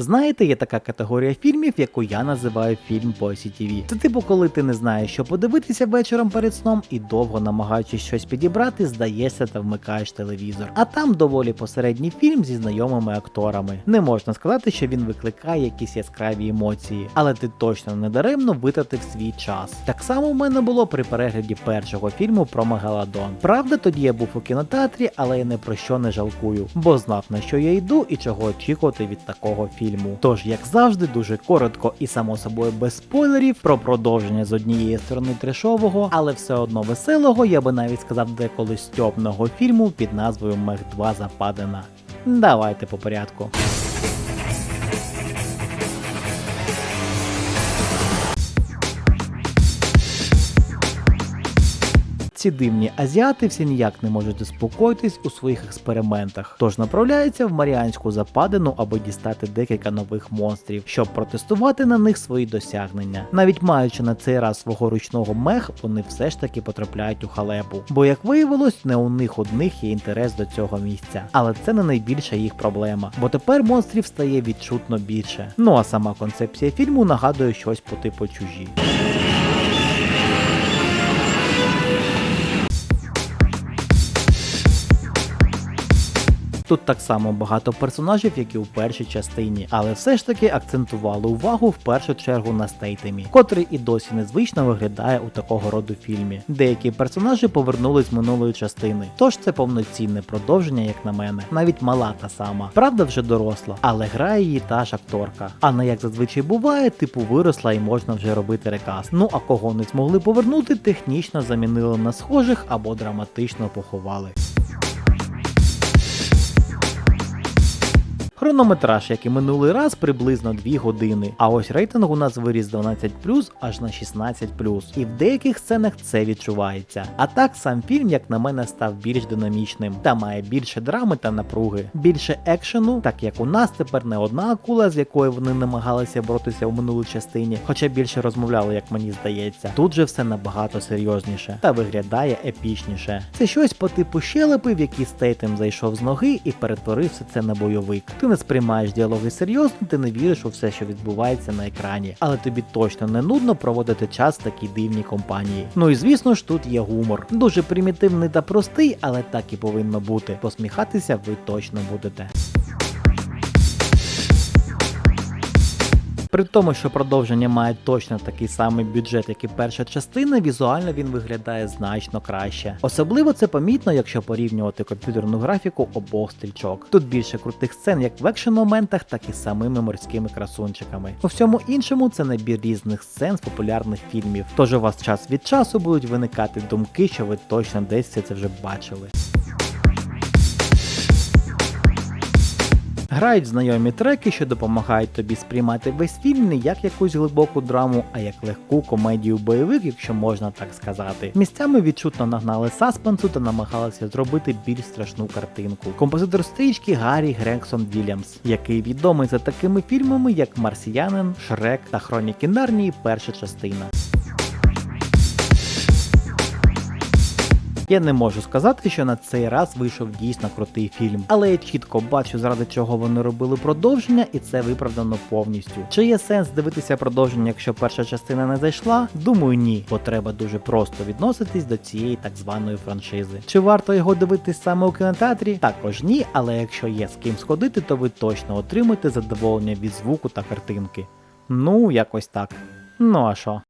Знаєте, є така категорія фільмів, яку я називаю фільм по CTV. Це типу, коли ти не знаєш, що подивитися вечором перед сном і довго намагаючись щось підібрати, здаєшся та вмикаєш телевізор. А там доволі посередній фільм зі знайомими акторами. Не можна сказати, що він викликає якісь яскраві емоції, але ти точно не даремно витратив свій час. Так само в мене було при перегляді першого фільму про Мегалодон. Правда, тоді я був у кінотеатрі, але я не про що не жалкую, бо знав на що я йду і чого очікувати від такого фільму. Тож, як завжди, дуже коротко і само собою без спойлерів про продовження з однієї сторони трешового, але все одно веселого, я би навіть сказав деколи стьопного фільму під назвою Мех 2 Западина. Давайте по порядку. Ці дивні азіати всі ніяк не можуть заспокоїтись у своїх експериментах, тож направляються в Маріанську западину, аби дістати декілька нових монстрів, щоб протестувати на них свої досягнення. Навіть маючи на цей раз свого ручного мех, вони все ж таки потрапляють у халепу. Бо, як виявилось, не у них одних є інтерес до цього місця. Але це не найбільша їх проблема, бо тепер монстрів стає відчутно більше. Ну а сама концепція фільму нагадує щось по типу чужі. Тут так само багато персонажів, як і у першій частині, але все ж таки акцентували увагу в першу чергу на стейтемі, котрий і досі незвично виглядає у такого роду фільмі. Деякі персонажі повернулись з минулої частини, тож це повноцінне продовження, як на мене. Навіть мала та сама, правда, вже доросла, але грає її та ж акторка. А не як зазвичай буває, типу виросла і можна вже робити рекаст. Ну а кого не змогли повернути, технічно замінили на схожих або драматично поховали. Хронометраж, як і минулий раз, приблизно 2 години. А ось рейтинг у нас виріс 12 аж на 16 І в деяких сценах це відчувається. А так сам фільм, як на мене, став більш динамічним та має більше драми та напруги, більше екшену, так як у нас тепер не одна акула, з якою вони намагалися боротися у минулій частині, хоча більше розмовляли, як мені здається. Тут же все набагато серйозніше та виглядає епічніше. Це щось по типу щелепи, в які Стейтем зайшов з ноги і перетворив все це на бойовик. Не сприймаєш діалоги серйозно, ти не віриш у все, що відбувається на екрані, але тобі точно не нудно проводити час в такій дивній компанії. Ну і звісно ж, тут є гумор. Дуже примітивний та простий, але так і повинно бути. Посміхатися ви точно будете. При тому, що продовження має точно такий самий бюджет, як і перша частина, візуально він виглядає значно краще. Особливо це помітно, якщо порівнювати комп'ютерну графіку обох стрічок. Тут більше крутих сцен як в екшн моментах, так і самими морськими красунчиками. У всьому іншому це набір різних сцен з популярних фільмів. Тож у вас час від часу будуть виникати думки, що ви точно десь це вже бачили. Грають знайомі треки, що допомагають тобі сприймати весь фільм не як якусь глибоку драму, а як легку комедію бойовик, якщо можна так сказати. Місцями відчутно нагнали саспенсу та намагалися зробити більш страшну картинку. Композитор стрічки Гаррі Грексон Вільямс, який відомий за такими фільмами, як Марсіянин, Шрек та Хроніки Нарнії перша частина. Я не можу сказати, що на цей раз вийшов дійсно крутий фільм, але я чітко бачу, заради чого вони робили продовження, і це виправдано повністю. Чи є сенс дивитися продовження, якщо перша частина не зайшла? Думаю, ні, бо треба дуже просто відноситись до цієї так званої франшизи. Чи варто його дивитись саме у кінотеатрі? Також ні, але якщо є з ким сходити, то ви точно отримаєте задоволення від звуку та картинки. Ну, якось так. Ну а що?